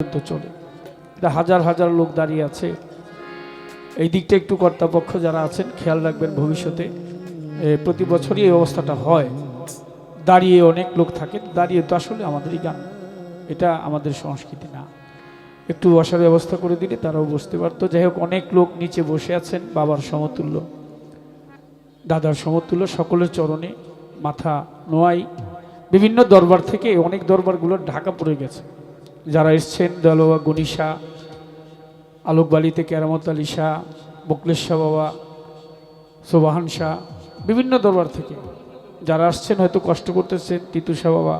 পর্যন্ত চলে। হাজার হাজার লোক দাঁড়িয়ে আছে। এই দিকটা একটু কর্তাপক্ষ যারা আছেন, খেয়াল রাখবেন ভবিষ্যতে। প্রতি বছরই এই অবস্থাটা হয়। দাঁড়িয়ে অনেক লোক থাকে দাঁড়িয়ে তো আসলে আমাদেরই গান। এটা আমাদের সংস্কৃতি না। একটু বসার ব্যবস্থা করে দিলে তারাও বসতে পারতো। যাই হোক, অনেক লোক নিচে বসে আছেন, বাবার সমতুল্য। দাদার সমতুল্য, সকলের চরণে মাথা নোয়াই। বিভিন্ন দরবার থেকে অনেক দরবারগুলো ঢাকা পড়ে গেছে। যারা এসছেন, দলোয়া, গনিশা, আলোকবালিতে কেরামত আলী শাহ বকলেশ শাহ বাবা, সোবাহান শাহ, বিভিন্ন দরবার থেকে। যারা আসছেন, হয়তো কষ্ট করতেছেন, তিতু শাহ বাবা,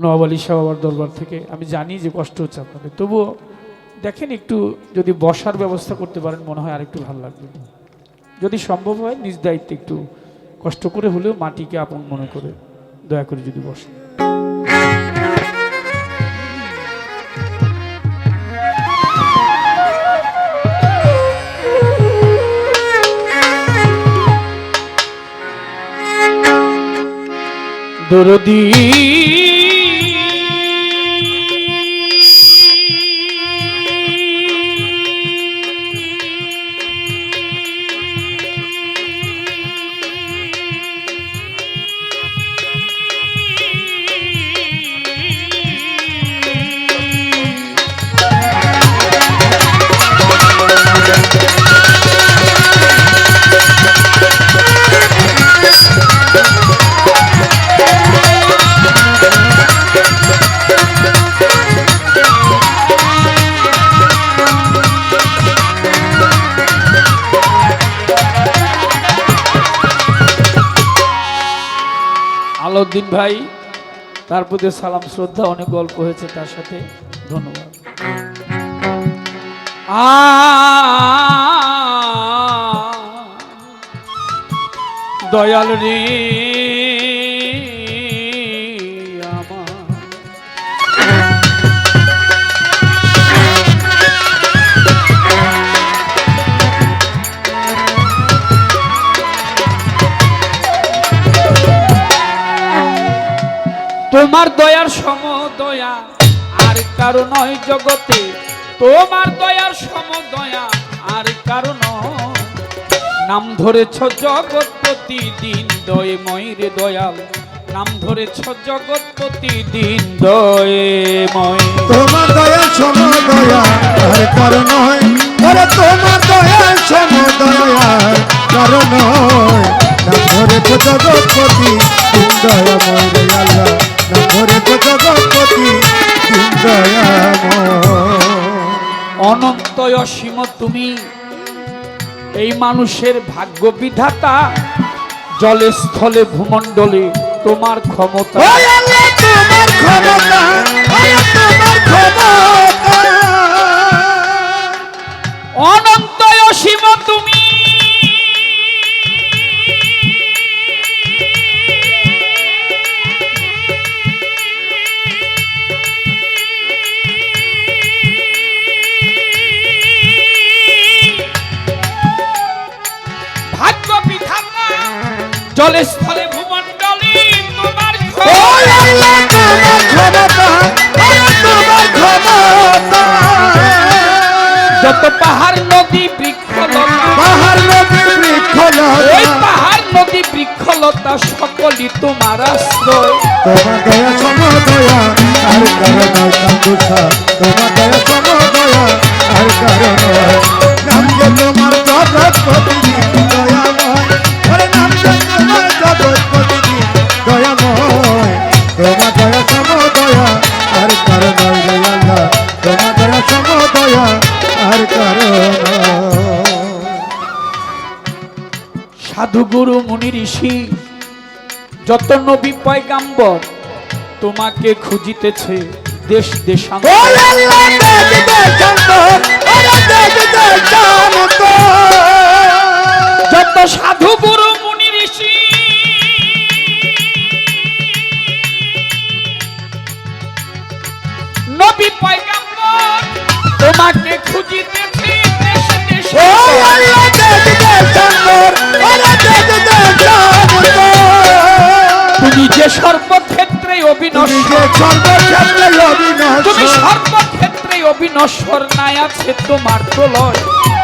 নওয়াব আলী শাহ বাবার দরবার থেকে। আমি জানি যে কষ্ট হচ্ছে আপনাদের। তবুও দেখেন একটু যদি বসার ব্যবস্থা করতে পারেন, মনে হয় আরেকটু ভালো লাগবে। যদি সম্ভব হয়, নিজ দায়িত্বে একটু কষ্ট করে হলেও মাটিকে আপন মনে করে দয়া করে যদি বসেন। দরদি আলাউদ্দিন ভাই তার প্রতি সালাম শ্রদ্ধা অনেক গল্প হয়েছে তার সাথে। ধন্যবাদ। দয়াল রে তোমার দয়ার সম দয়া আর কারও নয় জগতে। তোমার দয়ার সম দয়া আর কারও নাম ধরেছ জগৎপতি দিন দয়ে ময়ূরে দয়াল। নাম ধরেছ জগৎপতি দিন তোমার দয়া সম দয়া আর কারণ নয়। তোমার দয়া সম দয়া নাম ধরে তো জগৎপতি তিন দয়া অসীম তুমি। এই মানুষের ভাগ্য বিধাতা জলে স্থলে ভূমণ্ডলে তোমার ক্ষমতা। তোমার ভাগ্য বিধাতা জলে স্থলে ভূমণ্ডলে তোমার যত পাহাড় নদী বৃক্ষলতা পাহাড় নদী বৃক্ষ ওই পাহাড় নদী বৃক্ষলতা সকলই তোমার আশ্রয়। তোমার দয়া সম আর কারণ কান্দুষা তোমার দয়া সম আর কারণ নাম যে তোমার জগৎপতি সাধু গুরু মুনি ঋষি যত নবী পয়গাম্বর তোমাকে খুঁজিতেছে দেশ জানত যত সাধু গুরু মুনি ঋষি নবী পয়গাম্বর তোমাকে খুঁজিতেছে দেশ দেশে সর্বক্ষেত্রে অবিনশ্বর। তুমি সর্বক্ষেত্রে অবিনশ্বর। নাই আছে তোমার প্রলয়।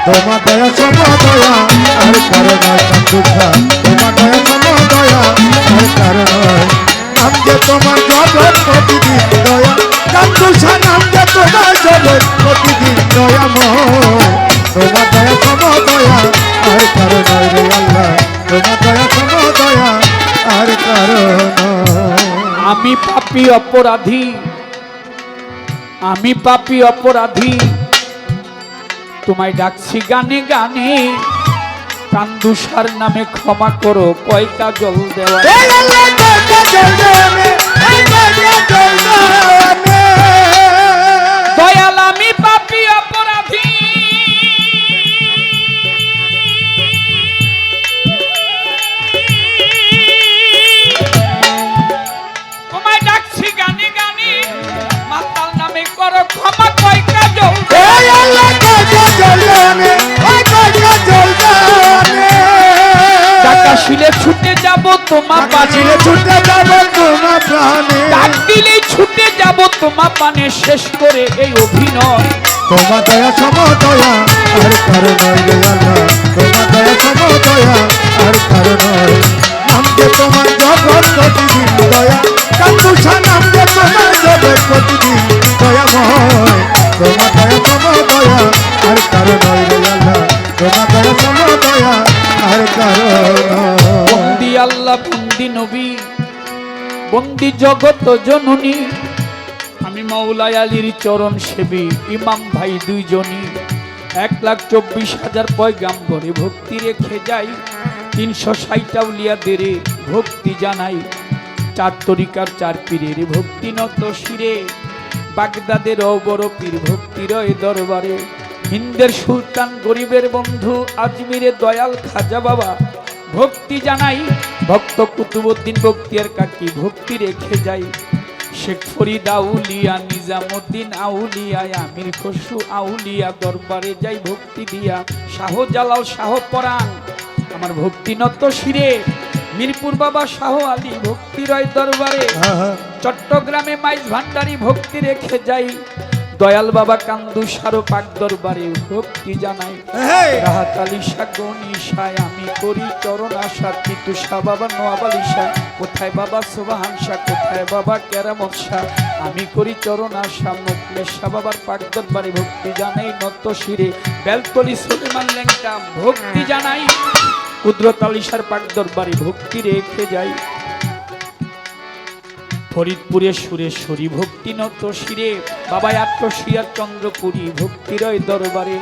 তোমার দয়া সমদয়া আর কারণ সন্তুষা তোমার দয়া সমদয়া আর কারণ নাম যে তোমার জগৎ প্রতিদিন দয়া সন্তুষা নাম যে তোমার জগৎ প্রতিদিন দয়াময় তোমার দয়া সমদয়া আর কারণ রে আল্লাহ। তোমার দয়া সমদয়া আর কারণ আমি পাপি অপরাধী। আমি পাপি অপরাধী। তোমায় ডাকছি গানে গানে। কান্দুসার নামে ক্ষমা করো কয়টা জল দেওয়া দয়াল আমি ছুটে যাব তোমার পানে ছুটে যাব তোমার প্রাণে। ডাক দিলেই ছুটে যাব তোমার পানে শেষ করে এই অভিনয়। তোমার দয়া সমদয়া আর কারণ রে আল্লাহ তোমার দয়া সমদয়া আর কারণ নাম যে তোমার জগৎ প্রতিদিন দয়া। কান্দুষা নাম যে তোমার জগৎ প্রতিদিন দয়াময় বন্দি জগত জননী। আমি মৌলাই আলীর চরণ সেবী, ইমাম ভাই দুইজনই। এক লাখ চব্বিশ হাজার পয়গাম্বরে ভক্তি রেখে যাই। তিনশো ষাটটা উলিয়াদের ভক্তি জানাই। চার তরিকার চার পীরের ভক্তি নত শিরে। বাগদাদের অবর পীর ভক্তির এ দরবারে। হিন্দের সুলতান গরিবের বন্ধু, আজমিরে দয়াল খাজা বাবা। ভক্তি জানাই। ভক্ত কুতুবুদ্দিন বক্তিয়ার কাকি ভক্তি রেখে যাই। শেখ ফরিদ আউলিয়া নিজামুদ্দিন আউলিয়া আমির খসরু আউলিয়া দরবারে যাই ভক্তি দিয়া। শাহ জালাল শাহ পরাণ আমার ভক্তি নত শিরে। মিরপুর বাবা শাহ আলী ভক্তি রয় দরবারে। চট্টগ্রামে মাইজ ভান্ডারি ভক্তি রেখে যাই। দয়াল বাবা কান্দু সারো পাক দরবারে ভক্তি জানাই? রাহাত আলী শাহ গনিশায় আমি করি চরণ আশা কিন্তু শাহ বাবা নোয়াব আলী শাহ কোথায় বাবা সোবাহান শাহ কোথায় বাবা কেরামত শাহ আমি করি চরণ আশা মুখলে শাহ বাবার পাক দরবারে ভক্তি জানাই নত শিরে? বেলতলি সলিমান লেংটা ভক্তি জানাই? কুদরত আলী শাহর পাক দরবারে ভক্তি রেখে যাই? ফরিদপুরে সুরে সুরি ভক্তি নত শিরে। বাবা আত্মশিয়া চন্দ্রপুরী ভক্তিরয় দরবারে।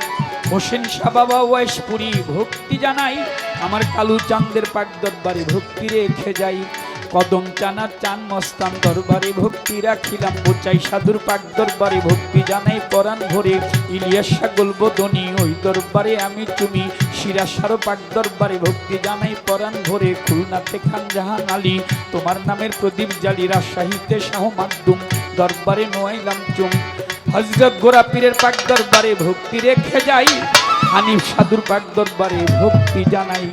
হোসেন শাহ বাবা ওয়েশপুরি ভক্তি জানাই। আমার কালু চান্দের পাক দরবারে ভক্তি রেখে যাই। কদম চানা চান মস্তান দরবারে ভক্তি রাখিলাম, বোচাই সাধুর পাক দরবারে ভক্তি জানাই পরাণ ভরে। ইলিয়াস সাগল বদনি, ওই দরবারে আমি তুমি শিরাসার পাক দরবারে ভক্তি জানাই পরাণ ভরে। খুলনাতে খান জাহান আলী, তোমার নামের প্রদীপ জালি রাজশাহীতে শাহ মাকদুম। দরবারে নোয়াইলাম চুম। হজরত গোরা পীরের পাক দরবারে ভক্তি রেখে যাই। হানিফ সাধুর পাক দরবারে ভক্তি জানাই।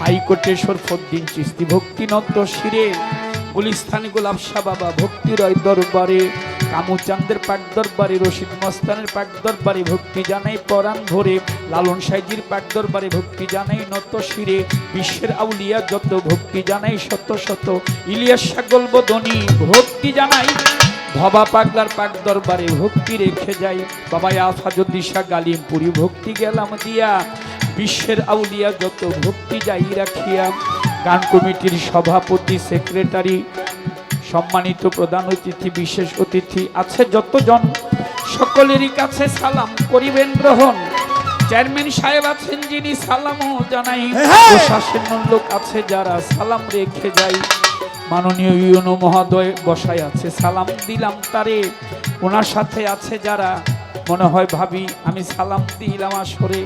হাইকোর্টে সরফদ্দিন চিস্তি ভক্তি নত শিরে গুলিস্তানি গোলাপ শাহ বাবা ভক্তি রয় দরবারে কামুচান্দের পাক দরবারে রশিদ মস্তানের পাক দরবারে ভক্তি জানাই পরাণ ভরে, লালন সাইজির পাক দরবারে ভক্তি জানাই নত শিরে, বিশ্বের আউলিয়া যত ভক্তি জানাই শত শত, ইলিয়াস সাগল বদনি ভক্তি জানাই, ভবা পাগলার পাক দরবারে ভক্তি রেখে যাই বাবা আফাজুদ্দিশা গালিমপুরি ভক্তি গেলাম দিয়া বিশ্বের আউলিয়া যত ভক্তি যাই রাখিয়া গান কমিটির সভাপতি সেক্রেটারি সম্মানিত প্রধান অতিথি বিশেষ অতিথি আছে যতজন সকলেরই কাছে সালাম করিবেন গ্রহণ। চেয়ারম্যান সাহেব আছেন যিনি সালামও জানাই। প্রশাসনের লোক আছে যারা সালাম রেখে যাই। মাননীয় ইউনো মহোদয় বসায় আছে সালাম দিলাম তারে। ওনার সাথে আছে যারা মনে হয় ভাবি আমি সালাম দিলাম আসরে।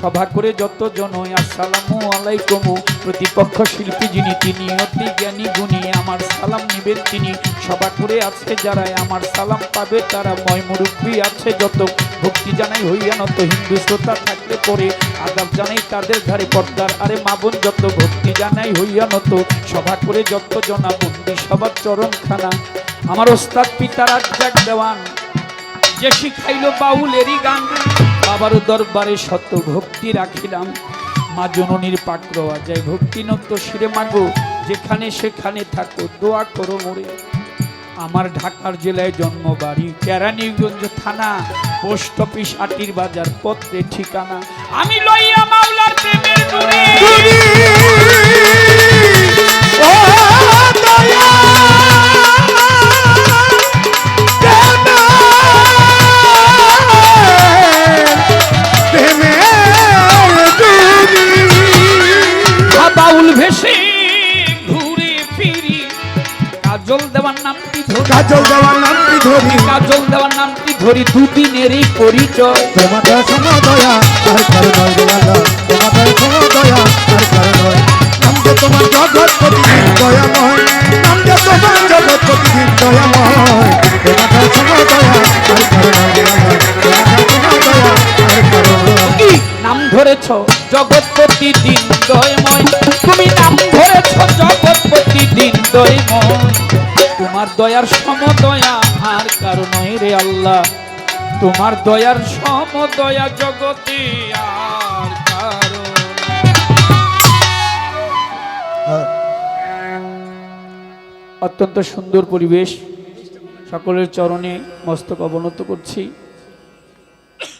সভা করে যত জন আসসালামু আলাইকুম। প্রতিপক্ষ শিল্পী যিনি, তিনি অতি জ্ঞানী গুণী, আমার সালাম নিবেন তিনি। সভা করে আছে যারা আমার সালাম পাবে তারা। ময় আছে যত। ভক্তি জানাই হইয়া নত, হিন্দু শ্রোতা থাকলে পরে। আদাব জানাই তাদের ধারে পর্দার আরে মা বোন যত। ভক্তি জানাই হইয়া নত। সভা করে যত জনা বন্দি সবার চরণ খানা আমার ওস্তাদ পিতার আজ্জাক দেওয়ান। যে শিখাইল বাউলেরই গান। বাবার দরবারে শত ভক্তি রাখিলাম। মা জননীর পাকড়োয়া যায় ভক্তি নত শিরে মাগো যেখানে সেখানে থাকো, দোয়া করো মোরে। আমার ঢাকার জেলায় জন্ম বাড়ি কেরানীগঞ্জ থানা, পোস্ট অফিস, আটির বাজার পত্রে ঠিকানা। আমি লইয়া কাজল দেওয়ার নামটি ধরি? কাজল দেওয়ার নামটি ধরি? দুদিনেরই পরিচয়। তোমাদের সমদয়া আর কারণ দয়ালা তোমাদের সমদয়া আর কারণ নাম যে তোমার জগৎ প্রতিদিন দয়াময়। নাম যে তোমার জগৎ প্রতিদিন দয়াময়। তোমাদের সমদয়া আর দয়ালা তোমাদের সমদয়া আর নাম ধরেছ? জগৎপতি তোমার দয়ার সমদয়া, আর নয় রে আল্লাহ। তোমার দয়ার সমদয়া জগতে, আর কারণ অত্যন্ত সুন্দর পরিবেশ, সকলের চরণে মস্তক অবনত করছি।